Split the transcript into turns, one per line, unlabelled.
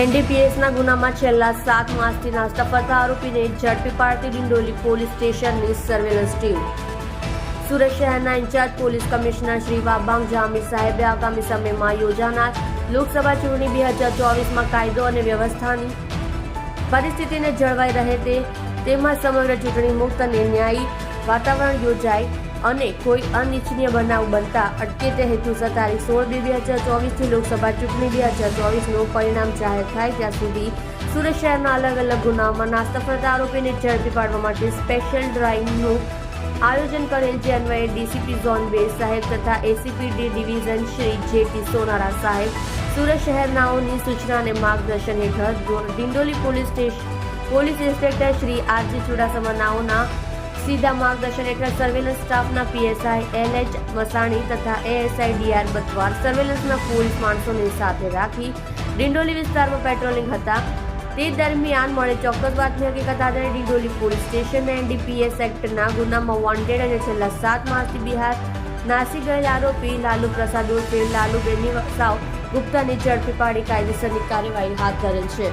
એનડીપીએસના ગુનામાં છેલ્લા સાત માસથી નાસ્તા ફરતા આરોપીને ઝડપી પાડતી ડિંડોલી પોલીસ સ્ટેશનની સર્વેલન્સ ટીમ. સુરત શહેરના in-charge police commissioner Shri Wabang Jami સાહેબે આગામી સમયમાં યોજાનાર લોકસભા ચૂંટણી બે હજાર ચોવીસમાં કાયદો અને વ્યવસ્થાની પરિસ્થિતિને જળવાઈ રહે તે તેમાં સમગ્ર ચૂંટણી મુક્ત અને ન્યાયી વાતાવરણ યોજાય અને કોઈ અનિચ્છનીય બનાવ બનતા અટકે તે હેતુસર તારીખ સોળ બે બે હજાર ચોવીસથી લોકસભા ચૂંટણી બે હજાર ચોવીસનું પરિણામ જાહેર થાય ત્યાં સુધી સુરત શહેરના અલગ અલગ ગુનાઓમાં નાસ્તા ફરતા આરોપીને ઝડપી પાડવા માટે સ્પેશિયલ ડ્રાઇવનું આયોજન કરેલ જે અન્વયે ડીસીપી ઝોન બે સાહેબ તથા ACP D division Shri JT Sonara સાહેબ સુરત શહેરનાઓની સૂચના અને માર્ગદર્શન હેઠળ Dindoli police station police inspector Shri RG ચુડાસમાનાઓના સીધા માર્ગદર્શન હેઠળ સર્વેલન્સ સ્ટાફના પીએસઆઈ એલ એચ મસાણી તથા એએસઆઈ ડીઆર બતવાર સર્વેલન્સના પોલીસ માણસોને સાથે રાખી ડિંડોલી વિસ્તારમાં પેટ્રોલિંગ હતા. તે દરમિયાન મળે ચોક્કસ બાતમી હકીકત આધારે ડિંડોલી પોલીસ સ્ટેશન એનડીપીએસ એક્ટના ગુનામાં વોન્ટેડ અને છેલ્લા સાત માસથી બિહાર નાસી ગયેલા આરોપી લાલુ પ્રસાદ ઉર્ફે લાલુ બેની સાવ ગુપ્તાની ઝડપી પાડી કાયદેસરની કાર્યવાહી હાથ ધરેલ છે.